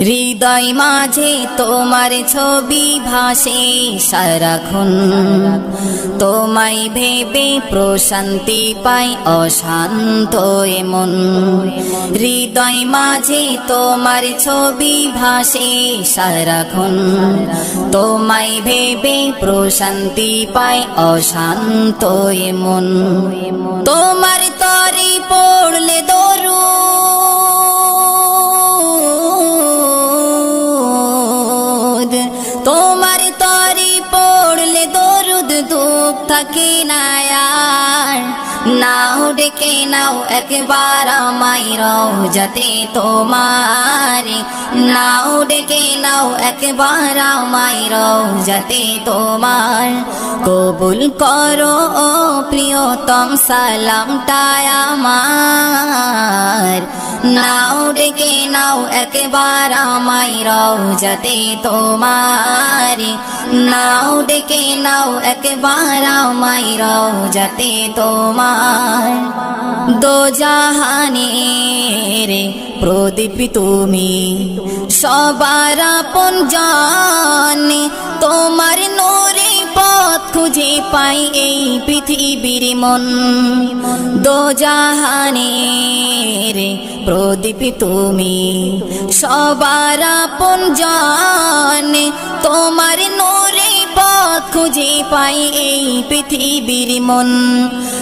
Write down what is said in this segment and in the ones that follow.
হৃদয় মাঝে তোমার ছবি ভাসে সারাক্ষণ। তোমায় ভেবে প্রশান্তি পাই, অশান্ত এমন হৃদয় মাঝে তোমার ছবি ভাসে সারাক্ষণ। তোমায় ভেবে প্রশান্তি পাই, অশান্ত এমন তোমার তরি পড়লে দরুদ থাকে না আর। নাও ডেকে নাও, একবার আমায় যাতে তোমার। নাও ডেকে নাও, একবার আমায় যাতে তোমার। কবুল করো, ও প্রিয়তম সালামটায় আমার। নাও ডেকে নাও একবার আমায় যাতে তোমার। নাও ডেকে নাও একবার আমায় যাতে তোমার। দো জাহানের প্রদীপ তুমি, সবার আপন জানে তোমার নোরে পথ খুঁজে পাই এই পৃথিবীর মন। দোজাহানের প্রদীপ তুমি, সবার আপন জানে। তোমার নোরে পথ খুঁজে পাই এই পৃথিবীর মন।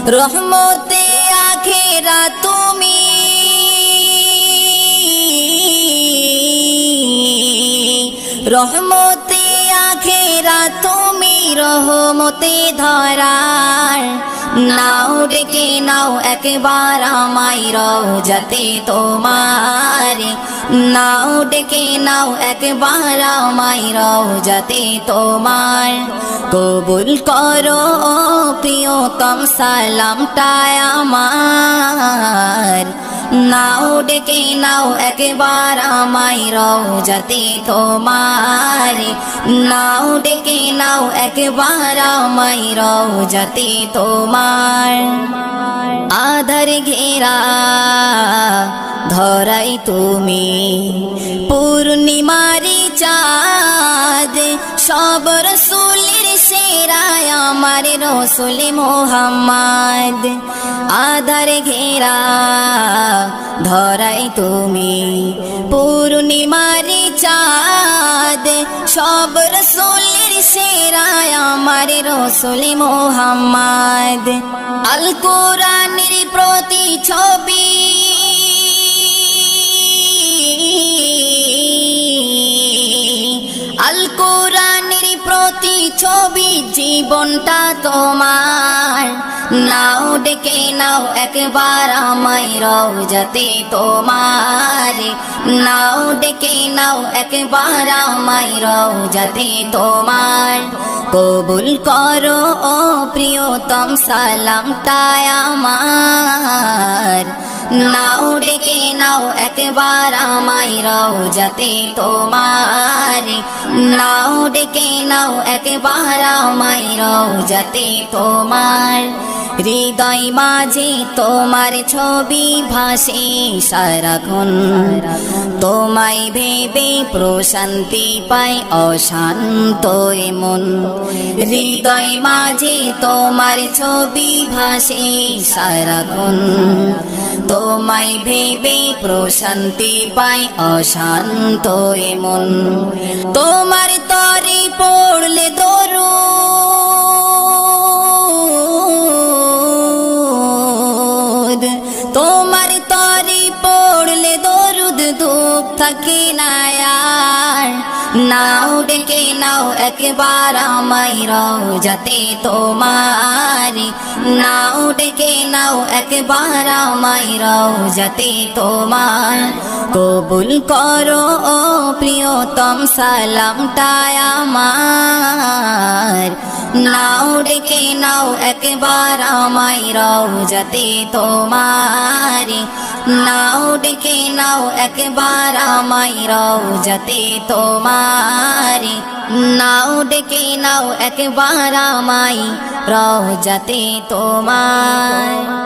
রহমতে আখেরা তুমি। রহমতে আখেরা তুমি। রহমতে ধরার। নাও ডেকে নাও একবার আমায় যাতে তোমার। নাও ডেকে নাও একবার আমায় যাতে তোমার। কবুল করো প্রিয়তম সালামটায় আমার। নাও ডেকে নাও একবার আমায় যাতে তোমার নাও ডেকে নাও একবার আমায় যাতে তোমার আধার ঘেরা ধরাই তুমি পূর্ণিমারি চাঁদ সব রসুলের সেরায় আমার রসুল মোহাম্মদ। আধার ঘেরা ধরাই তুমি পূর্ণিমারি চাঁদ। সব রসুলের সেরায় আমার রসুল মোহাম্মদ। আল কোরআনের প্রতি ছবি। আল কোরআনের প্রতি ছবি। জীবনটা তোমার। নাও ডেকে নাও একবার আমায় যাতে তোমার। নাও ডেকে নাও একবার আমায় যাতে তোমার। কবুল করো, ও প্রিয়তম সালামটায় আমার। নাও ডেকে নাও, একবার আমায় যাতে তোমার। নাও ডেকে নাও, একবার আমায় যাতে তোমার। হৃদয় মাঝে তোমার ছবি ভাসে সারাক্ষণ তোমায় ভেবে প্রশান্তি পাই অশান্ত এমন হৃদয় মাঝে তোমার ছবি ভাসে সারাক্ষণ তোমায় ভেবে প্রশান্তি পাই অশান্ত এমন তোমার তরে পড়লে দরু তোমার তরে পড়লে দরুদ দুঃখ থাকে না আর। নাও ডেকে নাও একবার আমায় যাতে তোমার। নাও ডেকে নাও একবার আমায় যাতে তোমার। কবুল করো, ও প্রিয়তম সালামটায় আমার। নাও ডেকে নাও একবার আমায় যাতে তোমারি। নাও ডেকে নাও একবার আমায় যাতে তোমারি। নাও ডেকে নাও একবার আমায় যাতে তোমার